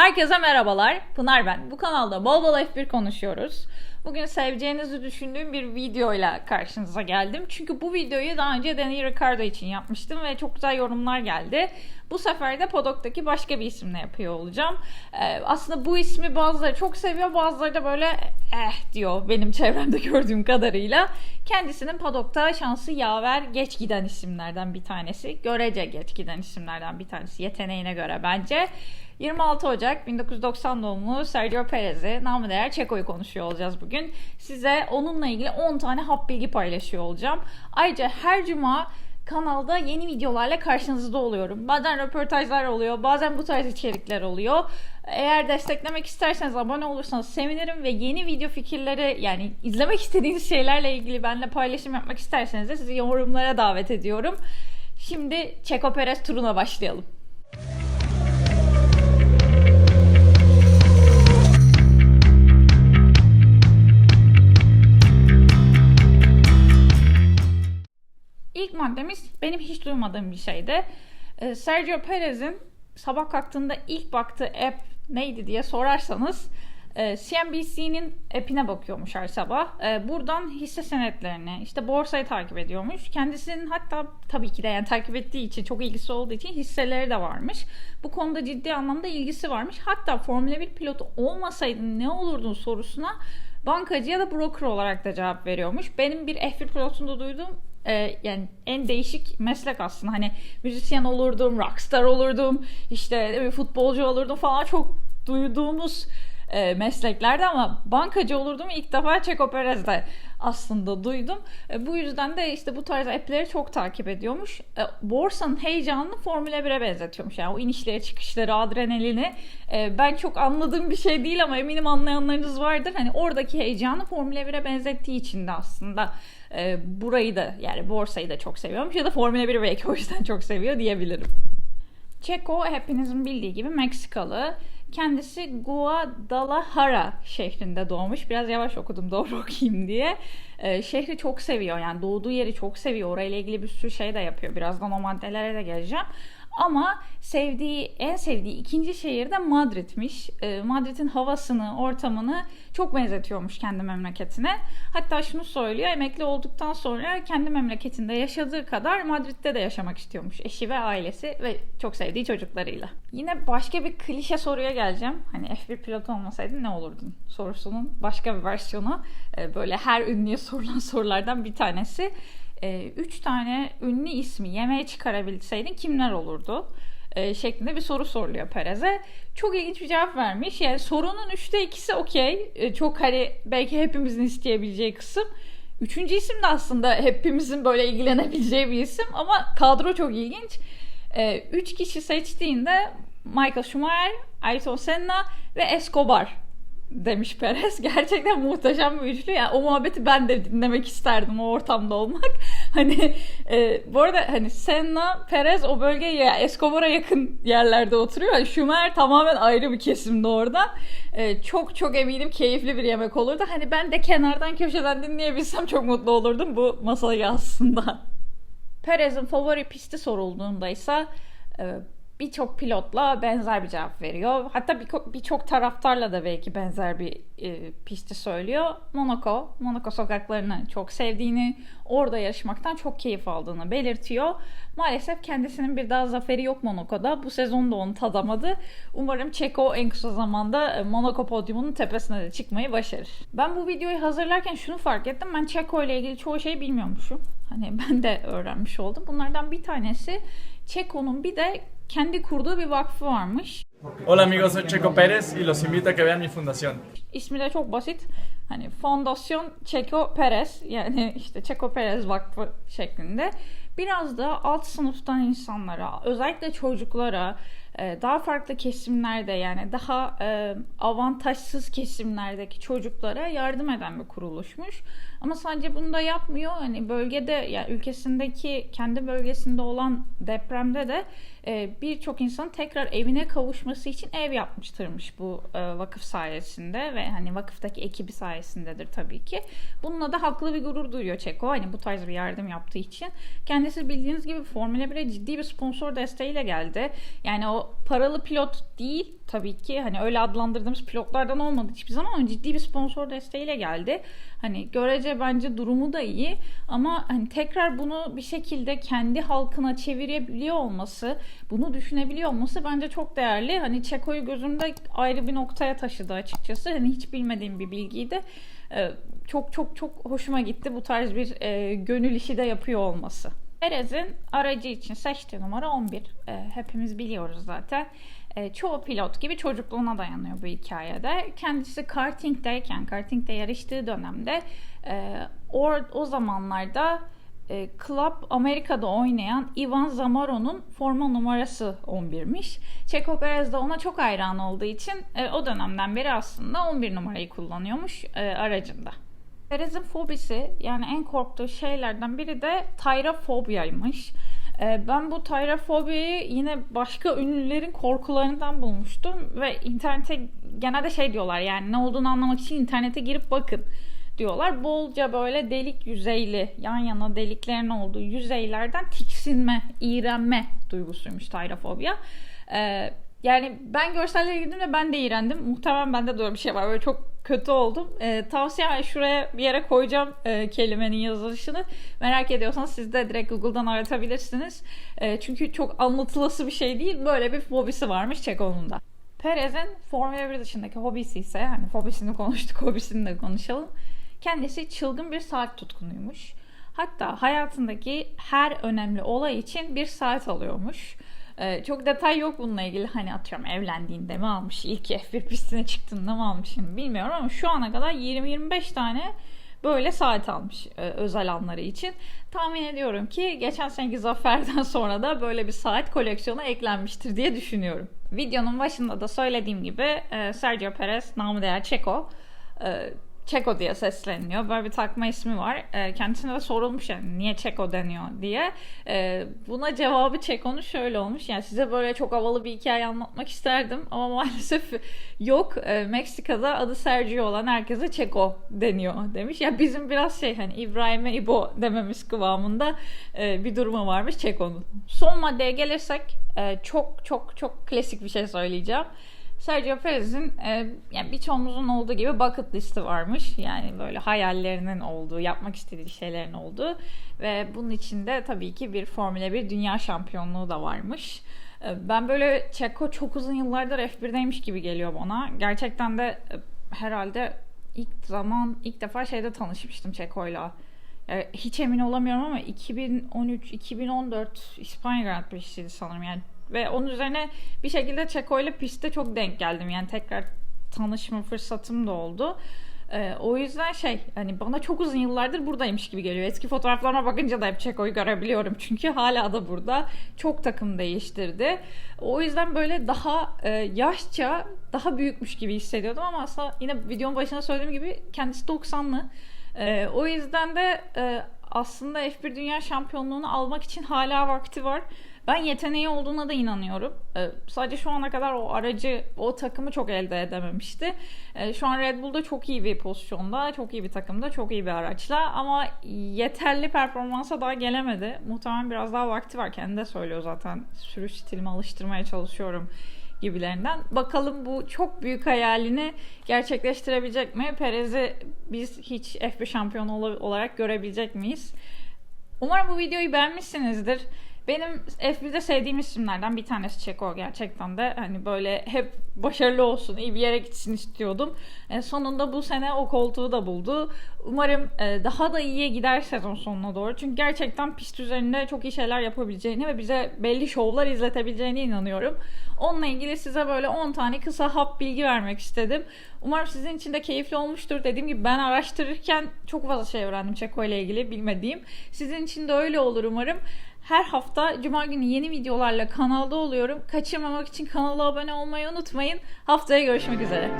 Herkese merhabalar. Pınar ben. Bu kanalda bol bol F1 konuşuyoruz. Bugün seveceğinizi düşündüğüm bir videoyla karşınıza geldim. Çünkü bu videoyu daha önce Danny Ricardo için yapmıştım ve çok güzel yorumlar geldi. Bu sefer de Podok'taki başka bir isimle yapıyor olacağım. Ee, aslında bu ismi bazıları çok seviyor, bazıları da böyle eh diyor benim çevremde gördüğüm kadarıyla. Kendisinin Podok'ta şansı yaver geç giden isimlerden bir tanesi. Görece geç giden isimlerden bir tanesi yeteneğine göre bence. 26 Ocak 1990 doğumlu Sergio Perez'i, namı değer Çeko'yu konuşuyor olacağız bugün. Size onunla ilgili 10 tane hap bilgi paylaşıyor olacağım. Ayrıca her cuma kanalda yeni videolarla karşınızda oluyorum. Bazen röportajlar oluyor, bazen bu tarz içerikler oluyor. Eğer desteklemek isterseniz abone olursanız sevinirim ve yeni video fikirleri yani izlemek istediğiniz şeylerle ilgili benimle paylaşım yapmak isterseniz de sizi yorumlara davet ediyorum. Şimdi Çeko Perez turuna başlayalım. Maddemiz benim hiç duymadığım bir şeydi. Ee, Sergio Perez'in sabah kalktığında ilk baktığı app neydi diye sorarsanız e, CNBC'nin app'ine bakıyormuş her sabah. E, buradan hisse senetlerini, işte borsayı takip ediyormuş. Kendisinin hatta tabii ki de yani takip ettiği için, çok ilgisi olduğu için hisseleri de varmış. Bu konuda ciddi anlamda ilgisi varmış. Hatta Formula 1 pilotu olmasaydı ne olurdun sorusuna bankacı ya da broker olarak da cevap veriyormuş. Benim bir F1 pilotunda duyduğum e, yani en değişik meslek aslında. Hani müzisyen olurdum, rockstar olurdum, işte futbolcu olurdum falan çok duyduğumuz e, mesleklerde ama bankacı olurdum ilk defa Çeko Perez'de aslında duydum. E, bu yüzden de işte bu tarz app'leri çok takip ediyormuş. E, borsanın heyecanını Formula 1'e benzetiyormuş. Yani o inişleri, çıkışları, adrenalini. E, ben çok anladığım bir şey değil ama eminim anlayanlarınız vardır. Hani oradaki heyecanı Formula 1'e benzettiği için de aslında e, burayı da yani borsayı da çok seviyormuş ya da Formula 1'i belki o yüzden çok seviyor diyebilirim. Çeko hepinizin bildiği gibi Meksikalı. Kendisi Guadalajara şehrinde doğmuş. Biraz yavaş okudum doğru okuyayım diye. Ee, şehri çok seviyor yani doğduğu yeri çok seviyor. Orayla ilgili bir sürü şey de yapıyor. Birazdan o maddelere de geleceğim. Ama sevdiği, en sevdiği ikinci şehir de Madrid'miş. E, Madrid'in havasını, ortamını çok benzetiyormuş kendi memleketine. Hatta şunu söylüyor, emekli olduktan sonra kendi memleketinde yaşadığı kadar Madrid'de de yaşamak istiyormuş. Eşi ve ailesi ve çok sevdiği çocuklarıyla. Yine başka bir klişe soruya geleceğim. Hani F1 pilot olmasaydın ne olurdun sorusunun başka bir versiyonu. E, böyle her ünlüye sorulan sorulardan bir tanesi e, üç tane ünlü ismi yemeğe çıkarabilseydin kimler olurdu? E, şeklinde bir soru soruluyor Perez'e. Çok ilginç bir cevap vermiş. Yani sorunun üçte ikisi okey. E, çok hani belki hepimizin isteyebileceği kısım. Üçüncü isim de aslında hepimizin böyle ilgilenebileceği bir isim ama kadro çok ilginç. E, üç kişi seçtiğinde Michael Schumacher, Ayrton Senna ve Escobar demiş Perez. Gerçekten muhteşem bir üçlü. Yani o muhabbeti ben de dinlemek isterdim o ortamda olmak. Hani e, bu arada hani Senna, Perez o bölgeye ya Escobar'a yakın yerlerde oturuyor. Yani Schumacher tamamen ayrı bir kesimde orada. E, çok çok eminim keyifli bir yemek olurdu. Hani ben de kenardan köşeden dinleyebilsem çok mutlu olurdum bu masayı aslında. Perez'in favori pisti sorulduğunda ise e, birçok pilotla benzer bir cevap veriyor. Hatta birçok bir taraftarla da belki benzer bir e, pisti söylüyor. Monaco, Monaco sokaklarını çok sevdiğini, orada yarışmaktan çok keyif aldığını belirtiyor. Maalesef kendisinin bir daha zaferi yok Monaco'da. Bu sezon da onu tadamadı. Umarım Çeko en kısa zamanda e, Monaco podyumunun tepesine de çıkmayı başarır. Ben bu videoyu hazırlarken şunu fark ettim. Ben Çeko ile ilgili çoğu şeyi bilmiyormuşum. Hani ben de öğrenmiş oldum. Bunlardan bir tanesi Çeko'nun bir de kendi kurduğu bir vakfı varmış. Hola amigos, soy Checo Pérez y los invito a que vean mi fundación. İsmi de çok basit. Hani Fondasyon Çeko Perez yani işte Çeko Perez Vakfı şeklinde biraz da alt sınıftan insanlara özellikle çocuklara e, daha farklı kesimlerde yani daha e, avantajsız kesimlerdeki çocuklara yardım eden bir kuruluşmuş. Ama sadece bunu da yapmıyor. Hani bölgede yani ülkesindeki kendi bölgesinde olan depremde de e, birçok insanın tekrar evine kavuşması için ev yapmıştırmış bu e, vakıf sayesinde ve hani vakıftaki ekibi sayesindedir tabii ki. Bununla da haklı bir gurur duyuyor Çeko hani bu tarz bir yardım yaptığı için. Kendisi bildiğiniz gibi Formula 1'e ciddi bir sponsor desteğiyle geldi. Yani o paralı pilot değil tabii ki hani öyle adlandırdığımız pilotlardan olmadı hiçbir zaman ama ciddi bir sponsor desteğiyle geldi. Hani görece bence durumu da iyi ama hani tekrar bunu bir şekilde kendi halkına çevirebiliyor olması, bunu düşünebiliyor olması bence çok değerli. Hani Çeko'yu gözümde ayrı bir noktaya taşıdı açıkçası. Hani hiç bilmediğim bir bilgiydi. Ee, çok çok çok hoşuma gitti bu tarz bir e, gönül işi de yapıyor olması. Perez'in aracı için seçtiği numara 11. E, hepimiz biliyoruz zaten. E, çoğu pilot gibi çocukluğuna dayanıyor bu hikayede. Kendisi kartingdeyken, kartingde yarıştığı dönemde e, o, o zamanlarda e, Club Amerika'da oynayan Ivan Zamaro'nun forma numarası 11'miş. Checo Perez de ona çok hayran olduğu için e, o dönemden beri aslında 11 numarayı kullanıyormuş e, aracında. Perez'in fobisi yani en korktuğu şeylerden biri de tayrafobiyaymış. Ee, ben bu tayrafobiyayı yine başka ünlülerin korkularından bulmuştum ve internete genelde şey diyorlar yani ne olduğunu anlamak için internete girip bakın diyorlar. Bolca böyle delik yüzeyli yan yana deliklerin olduğu yüzeylerden tiksinme, iğrenme duygusuymuş tayrofobiya. Ee, yani ben görsellere girdiğimde ben de iğrendim. Muhtemelen bende de öyle bir şey var. Böyle çok kötü oldum. E, tavsiye şuraya bir yere koyacağım e, kelimenin yazılışını. Merak ediyorsanız siz de direkt Google'dan aratabilirsiniz. E, çünkü çok anlatılası bir şey değil. Böyle bir fobisi varmış Çeko'nun da. Perez'in Formula 1 dışındaki hobisi ise hani fobisini konuştuk, hobisini de konuşalım. Kendisi çılgın bir saat tutkunuymuş. Hatta hayatındaki her önemli olay için bir saat alıyormuş. Ee, çok detay yok bununla ilgili. Hani atıyorum evlendiğinde mi almış, ilk F1 pistine çıktığında mı almış bilmiyorum ama şu ana kadar 20-25 tane böyle saat almış e, özel anları için. Tahmin ediyorum ki geçen seneki zaferden sonra da böyle bir saat koleksiyonu eklenmiştir diye düşünüyorum. Videonun başında da söylediğim gibi e, Sergio Perez namı değer Checo e, Çeko diye sesleniliyor. Böyle bir takma ismi var. E, kendisine de sorulmuş yani niye Çeko deniyor diye. E, buna cevabı Çeko'nun şöyle olmuş. Yani size böyle çok havalı bir hikaye anlatmak isterdim ama maalesef yok. E, Meksika'da adı Sergio olan herkese Çeko deniyor demiş. Ya yani bizim biraz şey hani İbrahim'e İbo dememiz kıvamında e, bir durumu varmış Çeko'nun. Son maddeye gelirsek e, çok çok çok klasik bir şey söyleyeceğim. Sergio Perez'in e, yani birçoğumuzun olduğu gibi bucket listi varmış. Yani böyle hayallerinin olduğu, yapmak istediği şeylerin olduğu ve bunun içinde tabii ki bir Formula 1 dünya şampiyonluğu da varmış. E, ben böyle Çeko çok uzun yıllardır F1'deymiş gibi geliyor bana. Gerçekten de e, herhalde ilk zaman ilk defa şeyde tanışmıştım Çeko'yla. Yani hiç emin olamıyorum ama 2013-2014 İspanya Grand Prix'siydi sanırım. Yani ve onun üzerine bir şekilde Çeko ile pistte çok denk geldim. Yani tekrar tanışma fırsatım da oldu. Ee, o yüzden şey hani bana çok uzun yıllardır buradaymış gibi geliyor. Eski fotoğraflarıma bakınca da hep Çeko'yu görebiliyorum. Çünkü hala da burada. Çok takım değiştirdi. O yüzden böyle daha e, yaşça daha büyükmüş gibi hissediyordum ama aslında yine videonun başında söylediğim gibi kendisi 90'lı. E, o yüzden de e, aslında F1 Dünya Şampiyonluğunu almak için hala vakti var. Ben yeteneği olduğuna da inanıyorum. Ee, sadece şu ana kadar o aracı, o takımı çok elde edememişti. Ee, şu an Red Bull'da çok iyi bir pozisyonda, çok iyi bir takımda, çok iyi bir araçla ama yeterli performansa daha gelemedi. Muhtemelen biraz daha vakti var. Kendi de söylüyor zaten. Sürüş stilimi alıştırmaya çalışıyorum gibilerinden. Bakalım bu çok büyük hayalini gerçekleştirebilecek mi? Perez'i biz hiç F1 şampiyonu olarak görebilecek miyiz? Umarım bu videoyu beğenmişsinizdir. Benim F1'de sevdiğim isimlerden bir tanesi Çeko gerçekten de hani böyle hep başarılı olsun, iyi bir yere gitsin istiyordum. E, sonunda bu sene o koltuğu da buldu. Umarım e, daha da iyiye gider sezon sonuna doğru. Çünkü gerçekten pist üzerinde çok iyi şeyler yapabileceğini ve bize belli şovlar izletebileceğine inanıyorum. Onunla ilgili size böyle 10 tane kısa hap bilgi vermek istedim. Umarım sizin için de keyifli olmuştur. Dediğim gibi ben araştırırken çok fazla şey öğrendim Çeko ile ilgili bilmediğim. Sizin için de öyle olur umarım. Her hafta cuma günü yeni videolarla kanalda oluyorum. Kaçırmamak için kanala abone olmayı unutmayın. Haftaya görüşmek üzere.